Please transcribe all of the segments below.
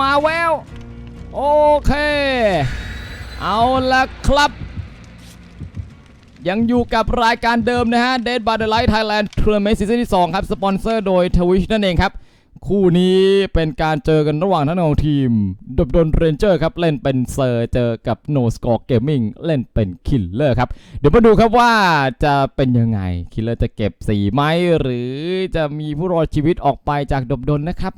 มาแววโอเค เอาละครับ ยังอยู่กับรายการเดิมนะฮะ Dead by the Light Thailand Tournament Season ที่ 2 ครับ สปอนเซอร์โดย Twitch นั่นเองครับ คู่นี้เป็นการเจอกันระหว่างทั้งสองทีมดบดนเรนเจอร์ครับ เล่นเป็นเซอร์เจอกับ No Score Gaming เล่นเป็นคิลเลอร์ครับ เดี๋ยวมาดูครับว่าจะเป็นยังไงคิลเลอร์จะเก็บสีไหมหรือจะมีผู้รอดชีวิตออกไปจากดบดนนะครับ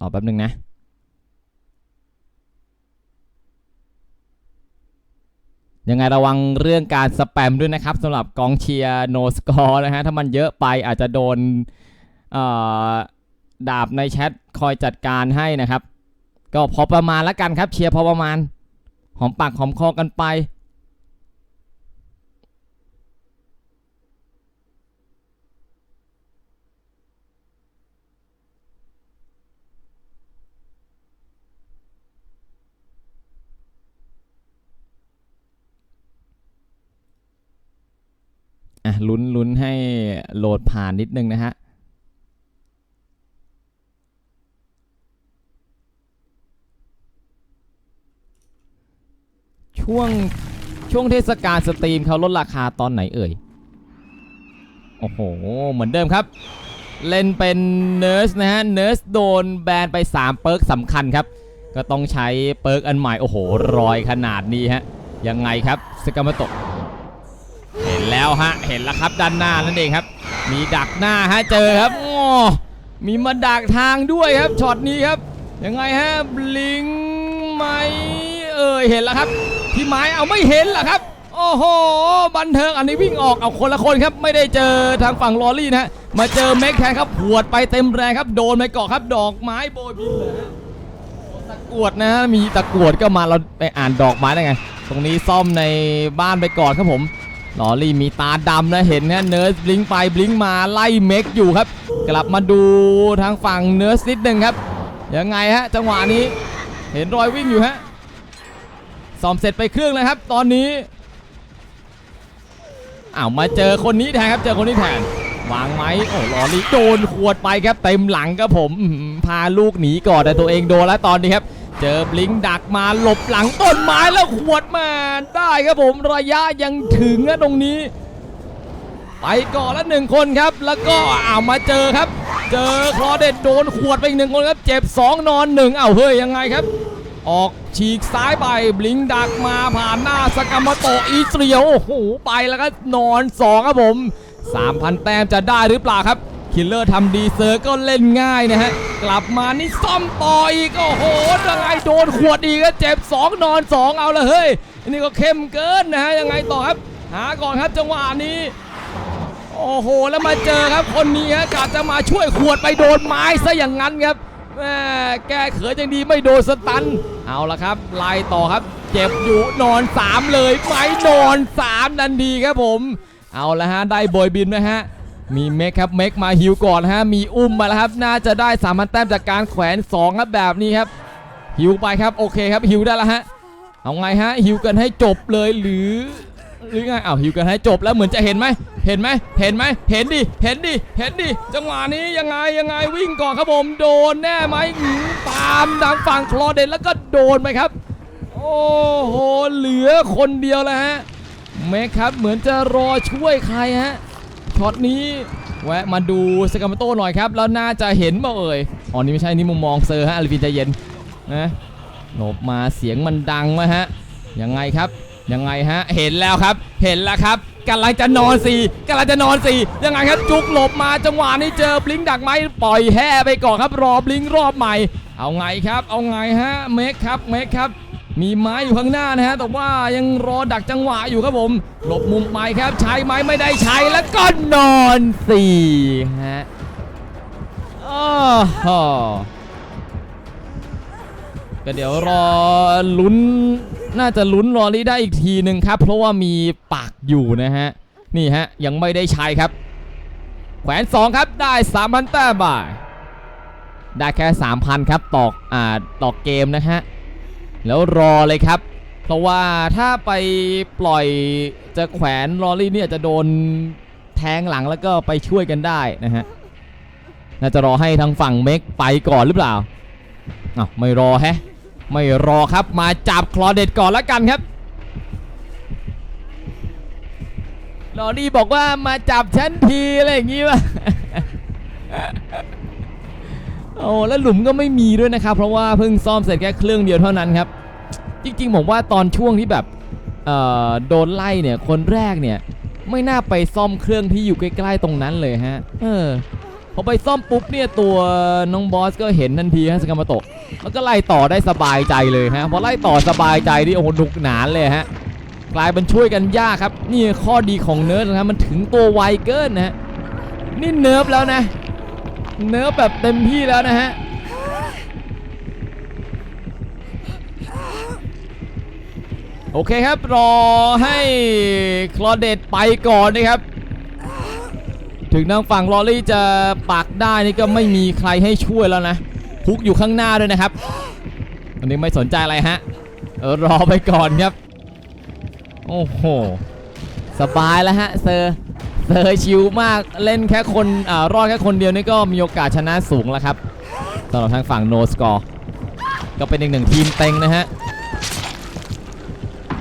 อ๋อแป๊บนึงนะ ยังไงระวังเรื่องการสแปมด้วยนะครับสำหรับกองเชียร์โนสกอร์นะฮะ ถ้ามันเยอะไปอาจจะโดนดาบในแชทคอยจัดการให้นะครับ ก็พอประมาณล้วกันครับเชียร์พอประมาณ หอมปากหอมคอกันไป ลุ้นลุ้นให้โหลดผ่านนิดนึงนะฮะช่วงช่วงเทศกาลสตรีมเขาลดราคาตอนไหนเอ่ย โอ้โห เหมือนเดิมครับ เล่นเป็นเนิร์สนะฮะ เนิร์สโดนแบนไป 3 เปิร์กสำคัญครับ ก็ต้องใช้เปิร์กอันใหม่ โอ้โห รอยขนาดนี้ฮะ ยังไงครับสกามโตะ แล้วฮะ เห็นแล้วครับด้านหน้านั่นเองครับ มีดักหน้าฮะเจอครับโอ้มีมาดักทางด้วยครับช็อตนี้ครับยังไงฮะบลิงไหมเอ่ยเห็นแล้วครับพี่ไม้เอาไม่เห็นหรอครับ โอ้โหบันเทิงอันนี้วิ่งออกเอาคนละคนครับ ไม่ได้เจอทางฝั่งลอรี่นะฮะมาเจอเม็กแทนครับหวดไปเต็มแรงครับ โดนไปเกาะครับ ดอกไม้โบยบินเลยฮะตะกรวดนะฮะมีตะกรวดก็มาเราไปอ่านดอกไม้ได้ไง ตรงนี้ซ่อมในบ้านไปก่อนครับผม ลอรี่มีตาดำนะเห็นนะเนิร์สบลิงไปบลิงมาไล่เมกอยู่ครับ กลับมาดูทางฝั่งเนิร์สนิดหนึ่งครับยังไงฮะจังหวะนี้เห็นรอยวิ่งอยู่ฮะซ่อมเสร็จไปเครื่องแล้วครับ ตอนนี้อ้าวมาเจอคนนี้แทนครับเจอคนนี้แทนวางไหมโอ้ลอรี่โดนขวดไปครับเต็มหลังครับผมพาลูกหนีก่อนแต่ตัวเองโดนแล้วตอนนี้ครับ เจอบลิงดักมาหลบหลังต้นไม้แล้วขวดมาได้ครับผมระยะยังถึงนะตรงนี้ ไปก่อนละหนึ่งคนครับ แล้วก็อ้าวมาเจอครับ เจอคลอเด็ดโดนขวดไปอีกหนึ่งคนครับ เจ็บ 2 นอนหนึ่งอ้าวเฮ้ยยังไงครับ ออกฉีกซ้ายไปบลิงดักมาผ่านหน้าสกามโตอีเตรียวโอ้โหไปแล้วก็นอน2ครับผม3,000 แต้มจะได้หรือเปล่าครับ คิลเลอร์ทำดีเซอร์ก็เล่นง่ายนะฮะ กลับมานี่ซ่อมต่ออีก โอ้โหยังไงโดนขวดอีกก็เจ็บ 2 นอน 2 เอาละเฮ้ย อันนี้ก็เข้มเกินนะฮะ ยังไงต่อครับ หาก่อนครับจังหวะนี้ โอ้โห แล้วมาเจอครับคนนี้ฮะกะจะมาช่วยขวดไปโดนไม้ซะอย่างนั้นครับแม่แก้เขินอย่างดีไม่โดนสตัน เอาละครับไล่ต่อครับ เจ็บอยู่นอน 3 เลย ไม้นอน3นันดีครับผม เอาละฮะ ได้โบยบินไหมฮะ มีเมคครับเมคมาฮิวก่อนฮะมีอุ้มมาแล้วครับน่าจะได้3ามันแต้มจากการแขวน2ครับแบบนี้ครับฮิวไปครับโอเคครับฮิวได้แล้วฮะเอาไงฮะฮิวกันให้จบเลยหรือหรือไงอ้าวฮิวกันให้จบแล้วเหมือนจะเห็นไหมเห็นไหมเห็นไหมเห็นดิเห็นดิเห็นดิจังหวะนี้ยังไงยังไงวิ่งก่อนครับผมโดนแน่ไหมตามทางฝั่งคลอเดนแล้วก็โดนไปครับ โอ้โหเหลือคนเดียวแล้วฮะเมคครับเหมือนจะรอช่วยใครฮะ ช็อตนี้แวะมาดูสกามโต้หน่อยครับ แล้วน่าจะเห็นเปล่าเอ่ยอ๋อนี่ไม่ใช่นี่มุมมองเซอร์ฮะอลิฟินใจเย็นนะหลบมาเสียงมันดังไหมฮะยังไงครับยังไงฮะเห็นแล้วครับ เห็นแล้วครับกำลังจะนอนสี่กำลังจะนอนสี่ยังไงครับจุกหลบมาจังหวะนี้เจอบลิงดักไหมปล่อยแห่ไปก่อนครับรอบลิงรอบใหม่ เอาไงครับ เอาไงฮะเมคครับเมคครับ มีไม้อยู่ข้างหน้านะฮะแต่ว่ายังรอดักจังหวะอยู่ครับผม หลบมุมไปครับใช้ไม้ไม่ได้ใช้แล้วก็นอนสี่ฮะอ้อก็เดี๋ยวรอลุ้นน่าจะลุ้นรอนี้ได้อีกทีหนึ่งครับ เพราะว่ามีปากอยู่นะฮะ นี่ฮะ ยังไม่ได้ใช้ครับ แขวน2ครับได้3,000แต้มบายได้แค่ 3,000 ครับต่ออ่าต่อเกมนะฮะ แล้วรอเลยครับ เพราะว่าถ้าไปปล่อยจะแขวนลอรี่เนี่ยจะโดนแทงหลังแล้วก็ไปช่วยกันได้นะฮะน่าจะรอให้ทางฝั่งเมกไปก่อนหรือเปล่าอ้าวไม่รอแฮะไม่รอครับมาจับคลอเด็ดก่อนแล้วกันครับลอรี่บอกว่ามาจับฉันทีอะไรอย่างงี้วะ โอ้แล้วหลุมก็ไม่มีด้วยนะครับ เพราะว่าเพิ่งซ่อมเสร็จแค่เครื่องเดียวเท่านั้นครับ จริงๆผมว่าตอนช่วงที่แบบโดนไล่เนี่ยคนแรกเนี่ยไม่น่าไปซ่อมเครื่องที่อยู่ใกล้ ๆ ตรงนั้นเลยฮะ เออพอไปซ่อมปุ๊บเนี่ยตัวน้องบอสก็เห็นทันทีฮะสกามโตะแล้วก็ไล่ต่อได้สบายใจเลยฮะพอไล่ต่อสบายใจนี่โอ้โหหนุกหนานเลยฮะกลายเป็นช่วยกันยากครับ นี่ข้อดีของเนิร์ดนะครับมันถึงตัวไวเกินนะฮะนี่เนิร์ฟแล้วนะ เนิร์ฟแบบเต็มที่แล้วนะฮะโอเคครับ รอให้คลอเดตไปก่อนนะครับ ถึงทางฝั่งลอรี่จะปักได้นี่ก็ไม่มีใครให้ช่วยแล้วนะพุกอยู่ข้างหน้าด้วยนะครับ อันนี้ไม่สนใจอะไรฮะรอไปก่อนครับ โอ้โห สบายแล้วฮะเซอร์ เซอร์ชิวมากเล่นแค่คนอ่ารอดแค่คนเดียวนี่ก็มีโอกาสชนะสูงแล้วครับสำหรับทางฝั่งโนสกอร์ก็เป็นอีกหนึ่งทีมเต็งนะฮะ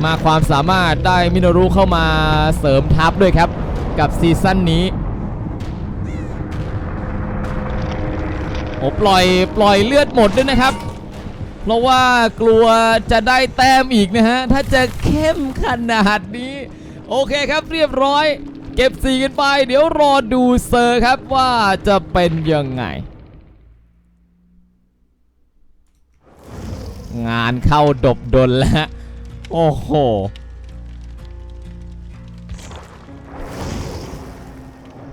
มาความสามารถได้มินรุเข้ามาเสริมทัพด้วยครับกับซีซั่นนี้โอ้ปล่อยปล่อยเลือดหมดด้วยนะครับ เพราะว่ากลัวจะได้แต้มอีกนะฮะ ถ้าจะเข้มขนาดนี้ โอเคครับเรียบร้อย เก็บสีกันไป เดี๋ยวรอดูเซอร์ครับว่าจะเป็นยังไง งานเข้าดบดนแล้ว โอ้โห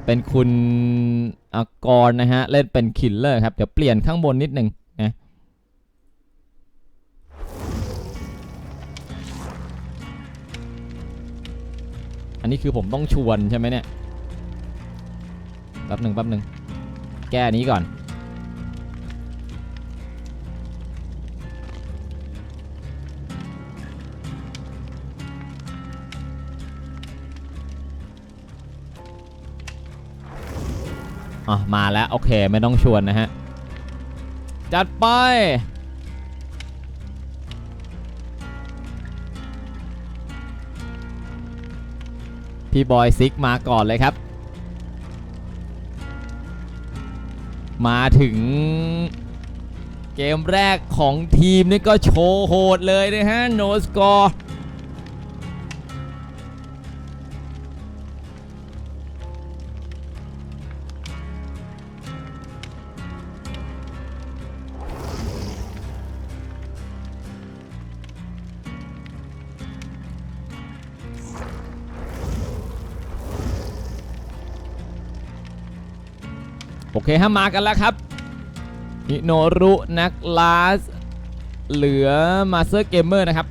เป็นคุณอากรนะฮะ เล่นเป็นคิลเลอร์ครับ เดี๋ยวเปลี่ยนข้างบนนิดหนึ่ง อันนี้คือผมต้องชวนใช่ไหมเนี่ยแป๊บหนึ่งแป๊บหนึ่งแก้อันนี้ก่อนอะมาแล้ว โอเค ไม่ต้องชวนนะฮะ จัดไป พี่บอยซิกมาก่อนเลยครับ มาถึงเกมแรกของทีมนี่ก็โชว์โหดเลยนะฮะโนสกอร์ เคฮะมากันแล้วครับฮิโนรุนักลาสเหลือมาสเตอร์เกมเมอร์นะครับ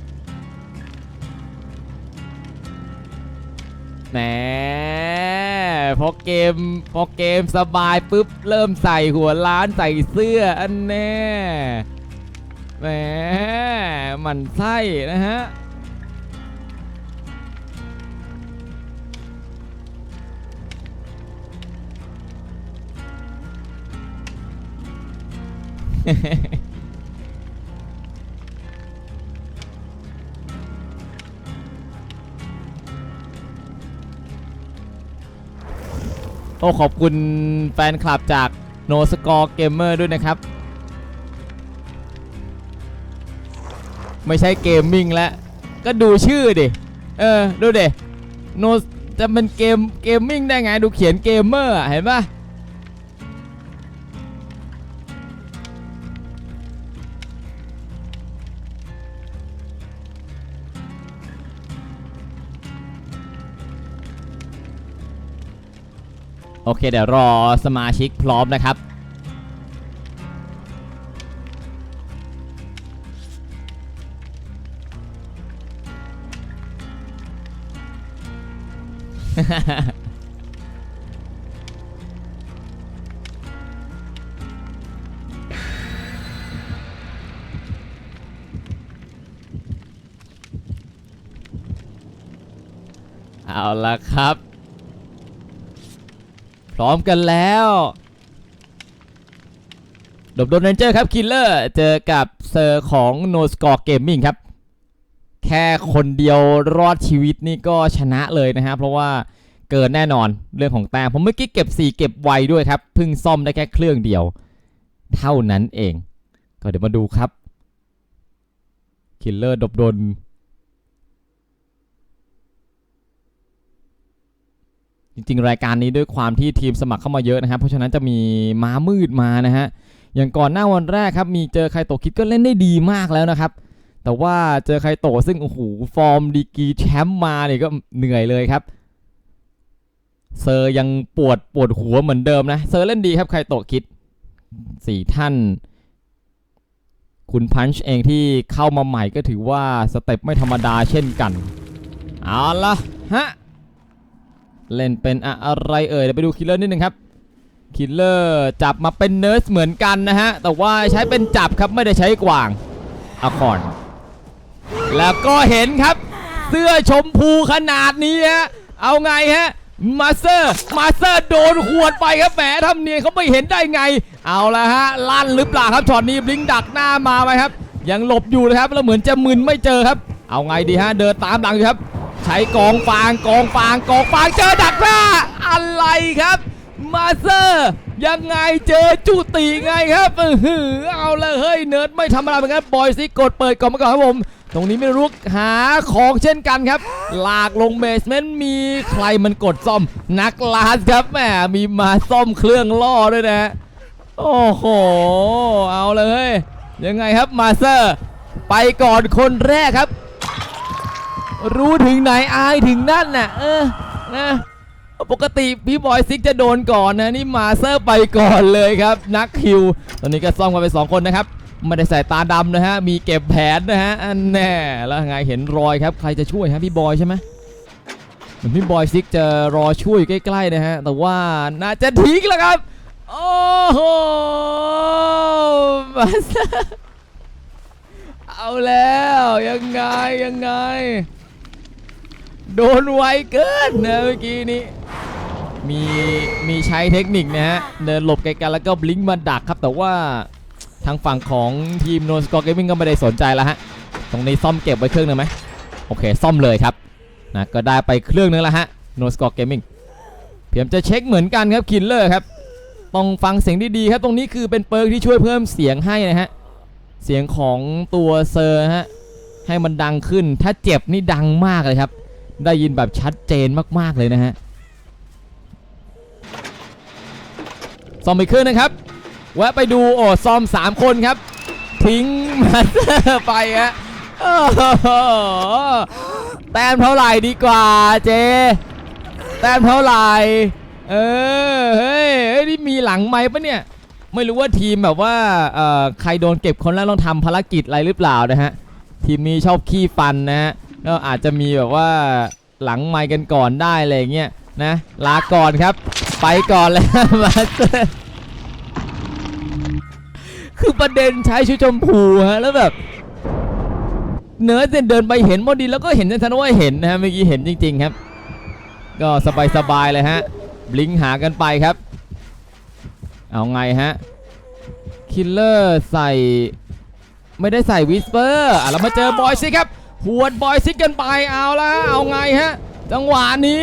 แหมพอเกมพอเกมสบายปุ๊บ เริ่มใส่หัวล้านใส่เสื้ออันแน่แหมมันไส้นะฮะ โอ้ขอบคุณแฟนคลับจาก No Score Gamer ด้วยนะครับ ไม่ใช่เกมมิ่งแล้ว ก็ดูชื่อดิ เออ ดูเดโนจะเป็นเกมเกมมิ่งได้ไง ดูเขียนเกมเมอร์เห็นปะ โอเคเดี๋ยวรอสมาชิกพร้อมนะครับ เอาละครับ ร้อมกันแล้วดบโดนเรนเจอร์ครับคิลเลอร์เจอกับเซอร์ของ No Score Gaming ครับ แค่คนเดียวรอดชีวิตนี่ก็ชนะเลยนะฮะเพราะว่าเกินแน่นอนเรื่องของแต้มผมเมื่อกี้เก็บ 4 เก็บไวด้วยครับเพิ่งซ่อมได้แค่เครื่องเดียว เท่านั้นเอง ก็เดี๋ยวมาดูครับคิลเลอร์ดบดน ริง ๆ รายการนี้ด้วยความที่ทีมสมัครเข้ามาเยอะนะครับ เพราะฉะนั้นจะมีม้ามืดมานะฮะอย่างก่อนหน้าวันแรกครับมีเจอใครโตคิดก็เล่นได้ดีมากแล้วนะครับ แต่ว่าเจอใครโตซึ่งโอ้โหฟอร์มดีกีแชมป์มาเนี่ยก็เหนื่อยเลยครับเซอร์ยังปวดปวดหัวเหมือนเดิมนะเซอร์เล่นดีครับใครโตคิดสี่ท่าน คุณพันช์เองที่เข้ามาใหม่ก็ถือว่าสเต็ปไม่ธรรมดาเช่นกัน เอาละฮะ เล่นเป็นอะไรเอ่ยเดี๋ยวไปดูคิลเลอร์นิดนึงครับคิลเลอร์จับมาเป็นเนิร์สเหมือนกันนะฮะ แต่ว่าใช้เป็นจับครับไม่ได้ใช้กวางอะคอนแล้วก็เห็นครับ เสื้อชมพูขนาดนี้ฮะเอาไงฮะมาสเตอร์มาสเตอร์โดนขวดไปครับแหมทำเนียนเขาไม่เห็นได้ไง เอาละฮะลั่นหรือเปล่าครับช็อตนี้บลิงดักหน้ามาไหมครับ ยังหลบอยู่นะครับแล้วเหมือนจะมึนไม่เจอครับ เอาไงดีฮะเดินตามหลังอยู่ครับ ใช้กองฟางกองฟางกองฟางเจอดักหน้าอะไรครับ มาเตอร์ ยังไงเจอจุติไงครับเออเอาเลยเฮ้ยเนิร์ดไม่ธรรมดาเหมือนกันบอยซิกดเปิดก่อนมาก่อนครับผมตรงนี้ไม่รู้หาของเช่นกันครับลากลงเบสเมนต์มีใครมันกดซ่อมนักลาสครับแหมมีมาซ่อมเครื่องล่อด้วยนะ โอ้โห เอาเลย ยังไงครับมาเตอร์ ไปก่อนคนแรกครับ รู้ถึงไหนอายถึงนั่นน่ะเออนะปกติพี่บอยซิกจะโดนก่อนนะนี่มาเซอร์ไปก่อนเลยครับ นักคิว ตอนนี้ก็ซ่อมกันไป 2 คนนะครับไม่ได้ใส่ตาดำนะฮะ มีเก็บแผนนะฮะอันแน่แล้วไงเห็นรอยครับ ใครจะช่วยฮะพี่บอยใช่ไหมเหมือนพี่บอยซิกจะรอช่วยใกล้ๆนะฮะ แต่ว่าน่าจะทิ้งแล้วครับ โอ้โหมาเซอร์เอาแล้วยังไงยังไง โดนไวเกินนะเมื่อกี้นี้มีมีใช้เทคนิคนะฮะเดินหลบไกลๆแล้วก็บลิงก์มาดักครับ แต่ว่าทางฝั่งของทีมโนสกอร์เกมมิ่งก็ไม่ได้สนใจแล้วฮะตรงนี้ซ่อมเก็บไว้เครื่องนึงไหมโอเค ซ่อมเลยครับนะก็ได้ไปเครื่องนึงแล้วฮะโนสกอร์เกมมิ่งเพียงจะเช็คเหมือนกันครับคินเลอร์ครับต้องฟังเสียงดีๆครับตรงนี้คือเป็นเปิร์กที่ช่วยเพิ่มเสียงให้นะฮะเสียงของตัวเซอร์ฮะให้มันดังขึ้นถ้าเจ็บนี่ดังมากเลยครับ ได้ยินแบบชัดเจนมากๆเลยนะฮะซอมอีกเครื่องนะครับแวะไปดูโอ้ซอม 3 คนครับ ทิ้งมาสเตอร์ไปฮะแต้มเท่าไหร่ดีกว่าเจ แต้มเท่าไหร่เออเฮ้ยเฮ้ยนี่มีหลังไหมปะเนี่ย ไม่รู้ว่าทีมแบบว่าเอ่อใครโดนเก็บคนแล้วต้องทำภารกิจอะไรหรือเปล่านะฮะ ทีมนี้ชอบขี้ฟันนะฮะ ก็อาจจะมีแบบว่าหลังไมค์กันก่อนได้อะไรเงี้ยนะลาก่อนครับ ไปก่อนเลยมาสเตอร์คือประเด็นใช้ชุดชมพูฮะแล้วแบบเนื้อเส้นเดินไปเห็นพอดีแล้วก็เห็นทันว่าเห็นนะฮะเมื่อกี้เห็นจริง ๆครับ ก็สบายๆเลยฮะบลิงหากันไปครับ เอาไงฮะคิลเลอร์ใส่ไม่ได้ใส่วิสเปอร์อะเรามาเจอบอยซิครับ หวดบอยซิกกันไปเอาและเอาไงฮะ จังหวะนี้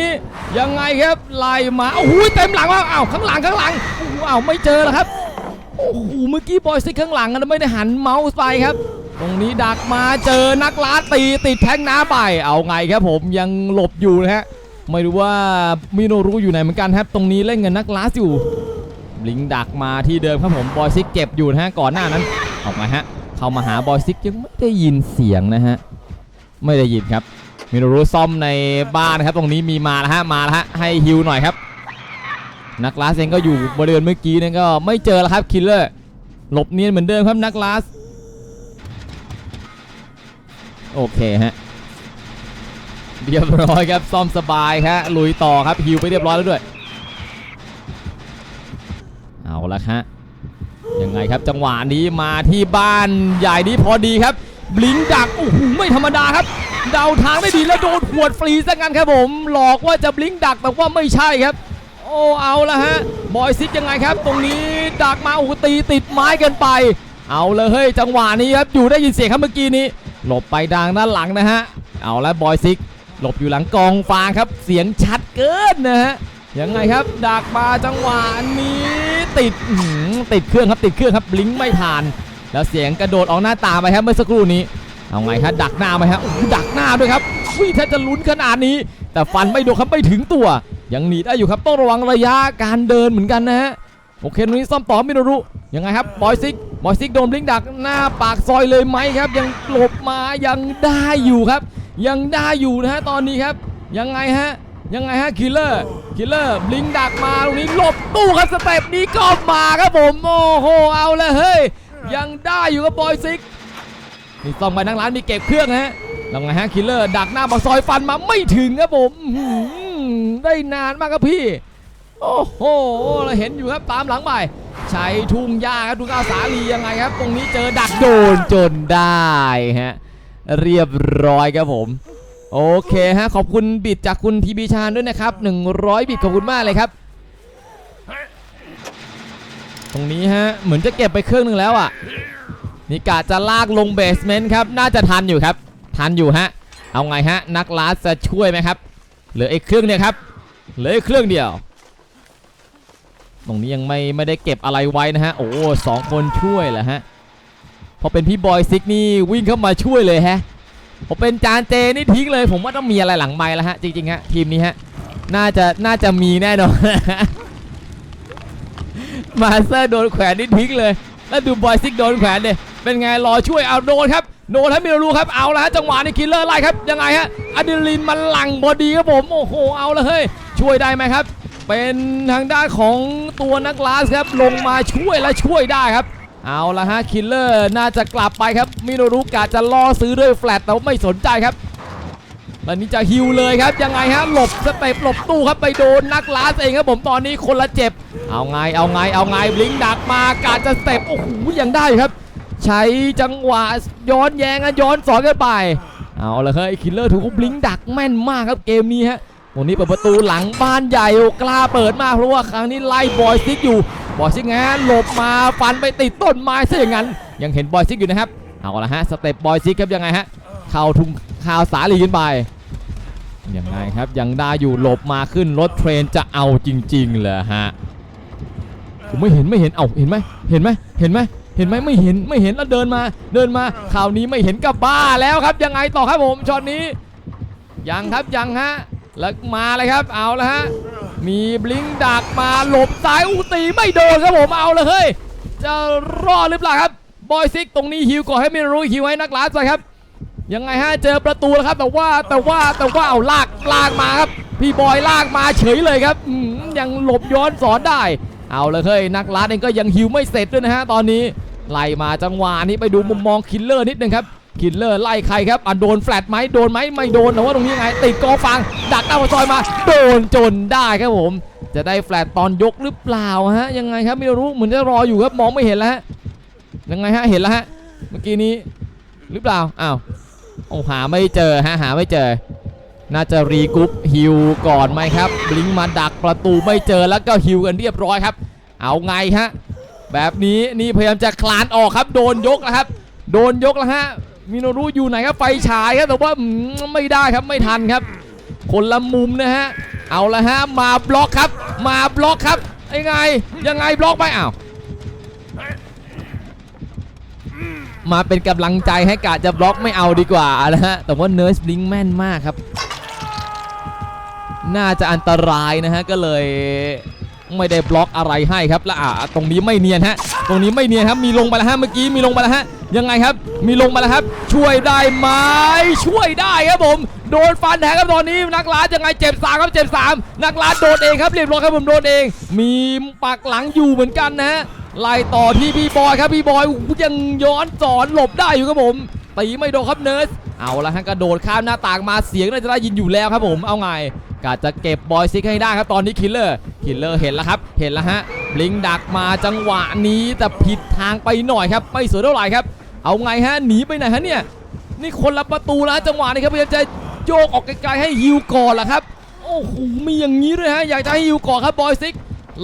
ยังไงครับไล่มาโอ้โหเต็มหลังว่าอ้าวข้างหลังข้างหลังอ้าวไม่เจอแล้วครับโอ้โหเมื่อกี้บอยซิกข้างหลังกันไม่ได้หันเมาส์ไปครับ ตรงนี้ดักมาเจอนักลาตีติดแทงน้ำไป เอาไงครับผมยังหลบอยู่นะฮะไม่รู้ว่ามิโนรุอยู่ไหนเหมือนกันครับ ตรงนี้เล่นกันนักลาอยู่ลิงดักมาที่เดิมครับผมบอยซิกเก็บอยู่นะฮะก่อนหน้านั้นออกมาฮะเข้ามาหาบอยซิกยังไม่ได้ยินเสียงนะฮะ ไม่ได้ยินครับมิโนรุซ่อมในบ้านครับ ตรงนี้มีมาแล้วฮะมาแล้วฮะให้ฮิวหน่อยครับ นักลาสเองก็อยู่บริเวณเมื่อกี้นี่ยก็ไม่เจอแล้วครับคิลเลอร์หลบเนียนเหมือนเดิมครับนักลาสโอเคฮะเรียบร้อยครับซ่อมสบายครับลุยต่อครับฮิวไปเรียบร้อยแล้วด้วย เอาละฮะยังไงครับจังหวะนี้มาที่บ้านใหญ่นี้พอดีครับ บลิงดักโอ้โหไม่ธรรมดาครับ เดาทางได้ดีแล้วโดนขวดฟรีซะงั้นครับผม หลอกว่าจะบลิงดักแต่ว่าไม่ใช่ครับ โอ้เอาละฮะบอยซิกยังไงครับ ตรงนี้ดักมาโอ้โหตีติดไม้กันไป เอาเลยเฮ้ยจังหวะนี้ครับอยู่ได้ยินเสียงครับเมื่อกี้นี้ หลบไปทางด้านหลังนะฮะเอาละบอยซิกหลบอยู่หลังกองฟางครับ เสียงชัดเกินนะฮะยังไงครับดักมาจังหวะนี้ติดอื้อหือติดเครื่องครับติดเครื่องครับบลิงไม่ผ่าน แล้วเสียงกระโดดออกหน้าตาไปครับเมื่อสักครู่นี้เอาไงครับดักหน้าไหมฮะดักหน้าด้วยครับวิ่ถ้าจะลุ้นขนาดนี้ แต่ฟันไม่โดนครับไม่ถึงตัว ยังหนีได้อยู่ครับต้องระวังระยะการเดินเหมือนกันนะฮะโอเคตรงนี้ซ่อมต่อมิโนรุยังไงครับบอยซิกบอยซิกโดนบลิงดักหน้าปากซอยเลยไหมครับ ยังหลบมายังได้อยู่ครับ ยังได้อยู่นะฮะตอนนี้ครับ ยังไงฮะยังไงฮะคิลเลอร์คิลเลอร์บลิงดักมาตรงนี้หลบตู้ครับสเต็ปนี้ก็มาครับผมโอ้โหเอาลยเฮ้ย ยังได้อยู่กับบอยซิกนี่ซ่อมไปทั้งร้านมีเก็บเครื่องฮะล้วไงฮะคิลเลอร์ดักหน้าปากซอยฟันมาไม่ถึงครับผมได้นานมากครับพี่ โอ้โหเราเห็นอยู่ครับตามหลังไปใช้ทุ่งหญ้าครับดูก้าวสาลียังไงครับ ตรงนี้เจอดักโดนจนได้ฮะเรียบร้อยครับผม โอเคฮะขอบคุณบิดจากคุณทีบีชานด้วยนะครับ 100 บิดขอบคุณมากเลยครับ ตรงนี้ฮะ เหมือนจะเก็บไปเครื่องหนึงแล้วอะนี่กะจะลากลงเบสเมนต์ครับ น่าจะทันอยู่ครับ ทันอยู่ฮะ เอาไงฮะ นักลาสจะช่วยไหมครับ เหลืออีกเครื่องเดียครับ เหลืออีกเครื่องเดียว ตรงนี้ยังไม่ไม่ได้เก็บอะไรไว้นะฮะ โอ้สองคนช่วยเหรอฮะ พอเป็นพี่บอยซิกนี่วิ่งเข้ามาช่วยเลยฮะ พอเป็นจานเจนี่ทิ้งเลย ผมว่าต้องมีอะไรหลังไม้แล้วฮะ จริงๆฮะทีมนี้ฮะ น่าจะน่าจะมีแน่นอน มาสเตอร์โดนแขวนนี่ทิ้งเลย แล้วดูบอยซิกโดนแขวนเนี่ยเป็นไงรอช่วยเอาโดนครับโดนให้มิรู้ครับเอาละฮะจังหวะนี้คิลเลอร์ไล่ครับยังไงฮะอะดรีนาลินมันหลั่งพอดีครับผมโอ้โหเอาละเฮ้ยช่วยได้ไหมครับ เป็นทางด้านของตัวนักลาสครับลงมาช่วยและช่วยได้ครับ เอาละฮะคิลเลอร์น่าจะกลับไปครับมิโนรุกะจะล่อซื้อด้วยแฟลตแต่ว่าไม่สนใจครับ ตอนนี้จะฮิวเลยครับยังไงฮะหลบสเต็ปหลบตู้ครับไปโดนนักล้าเองครับผมตอนนี้คนละเจ็บ เอาไงเอาไงเอาไงบลิงดักมากาจะสเต็ปโอ้โหยังได้ครับ ใช้จังหวะย้อนแยงกันย้อนสอนกันไปเอาละเฮ้ยคิลเลอร์ถูกบลิงดักแม่นมากครับเกมนี้ฮะตรงนี้เปิดประตูหลังบ้านใหญ่กล้าเปิดมากเพราะว่าครั้งนี้ไล่บอยซิกอยู่บอยซิกงานหลบมาฟันไปติดต้นไม้ซะอย่างนั้น ยังเห็นบอยซิกอยู่นะครับเอาละฮะสเต็ปบอยซิกครับยังไงฮะเข้าทุ่งข่าวสาลีขึ้นไป ยังไงครับยังได้อยู่หลบมาขึ้นรถเทรนจะเอาจริงๆเหรอฮะผมไม่เห็นไม่เห็นเอาเห็นไหมเห็นไหมเห็นไหมเห็นไหมไม่เห็นไม่เห็นแล้วเดินมา เดินมาคราวนี้ไม่เห็นกับบ้าแล้วครับ ยังไงต่อครับผมช็อตนี้ ยังครับยังฮะแล้วมาเลยครับเอาและฮะมีบลิงดักมาหลบซ้ายอูตีไม่โดนครับผมเอาเลยเฮ้ยจะรอดหรือเปล่าครับบอยซิกตรงนี้ฮิวก่อนให้ไม่รู้ฮิวให้นักลาสไปครับ ยังไงฮะเจอประตูแล้วครับ แต่ว่าแต่ว่าแต่ว่าเอาลากลากมาครับ พี่บอยลากมาเฉยเลยครับอยังหลบย้อนสอนได้ เอาเลยเฮ้ยนักลาดเองก็ยังฮิวไม่เสร็จด้วยนะฮะตอนนี้ไล่มาจังหวะนี้ไปดูมุมมองคิลเลอร์นิดนึงครับคิลเลอร์ไล่ใครครับอะโดนแฟลตไหมโดนไหมไม่โดนแต่ว่าตรงนี้ไง ติดกอฟัง ดักหน้าปากซอยมา โดนจนได้ครับผม จะได้แฟลตตอนยกหรือเปล่าฮะยังไงครับไม่รู้เหมือนจะรออยู่ครับมองไม่เห็นแล้วฮะยังไงฮะเห็นแล้วฮะเมื่อกี้นี้หรือเปล่าอ้าว โอ้หาไม่เจอฮะหาไม่เจอ น่าจะรีกุ๊ปฮิวก่อนไหมครับบลิงมาดักประตูไม่เจอแล้วก็ฮิวกันเรียบร้อยครับ เอาไงฮะแบบนี้นี่พยายามจะคลานออกครับ โดนยกแล้วครับ โดนยกแล้วฮะมิโนรุอยู่ไหนครับไฟฉายครับแต่ว่าไม่ได้ครับไม่ทันครับ คนละมุมนะฮะเอาละฮะมาบล็อกครับ มาบล็อกครับยังไงยังไงบล็อกไปอ้าว มาเป็นกำลังใจให้กาจะบล็อกไม่เอาดีกว่านะฮะแต่ว่าเนิร์สลิงแม่นมากครับ น่าจะอันตรายนะฮะก็เลยไม่ได้บล็อกอะไรให้ครับและอะตรงนี้ไม่เนียนฮะ ตรงนี้ไม่เนียนครับมีลงไปแล้วฮะเมื่อกี้มีลงไปแล้วฮะยังไงครับ มีลงมาแล้วครับ ช่วยได้ไหมช่วยได้ครับผม โดนฟันแทงครับตอนนี้นักลายังไงเจ็บสามครับเจ็บสามนักลาโดนเองครับเรียบร้อยครับผมโดนเอง มีปักหลังอยู่เหมือนกันนะฮะ ไล่ต่อที่พี่บอยครับพี่บอยยังย้อนสอนหลบได้อยู่ครับผมตีไม่โดนครับเนิร์สเอาละฮะกระโดดข้ามหน้าต่างมาเสียงน่าจะได้ยินอยู่แล้วครับผมเอาไงกะจะเก็บบอยซิกให้ได้ครับตอนนี้คิลเลอร์คิลเลอร์เห็นแล้วครับเห็นแล้วฮะบลิงดักมาจังหวะนี้แต่ผิดทางไปหน่อยครับไม่สวยเท่าไหร่ครับ เอาไงฮะหนีไปไหนฮะเนี่ยนี่คนละประตูแล้วจังหวะนี้ครับพยายามจะโยกออกไกลๆให้ฮิวก่อนล่ะครับโอ้โหมีอย่างนี้ด้วยฮะอยากจะให้ฮิวก่อนครับบอยซิก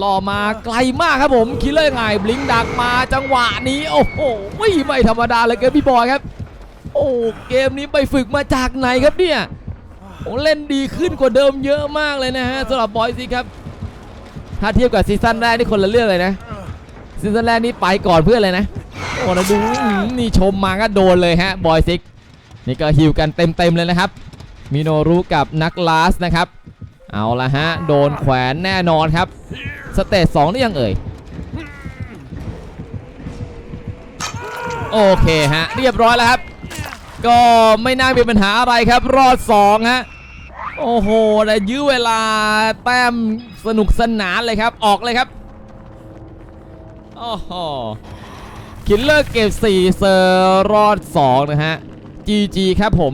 ล่อมาไกลมากครับผมคิลเลอร์ไงบลิงดักมาจังหวะนี้โอ้โหไม่ธรรมดาเลยเกมพี่บอยครับ โอ้เกมนี้ไปฝึกมาจากไหนครับเนี่ยโอ้เล่นดีขึ้นกว่าเดิมเยอะมากเลยนะฮะสำหรับบอยซิกครับ ถ้าเทียบกับซีซั่นแรกนี่คนละเรื่องเลยนะซีซั่นแรกนี่ไปก่อนเพื่อนเลยนะโอ้แล้วดูนี่ชมมาก็โดนเลยฮะบอยซิกนี่ก็ฮิวกันเต็มๆเลยนะครับมิโนรุกับนักลาสนะครับ เอาละฮะ โดนแขวนแน่นอนครับ สเตจสองนี่ยังเอ่ย โอเคฮะ เรียบร้อยแล้วครับ ก็ไม่น่ามีปัญหาอะไรครับ รอด2ฮะ โอ้โหแต่ยื้อเวลาแต้มสนุกสนานเลยครับ ออกเลยครับ โอ้โหคิลเลอร์เก็บ4เซอร์รอด 2 นะฮะ GG ครับผม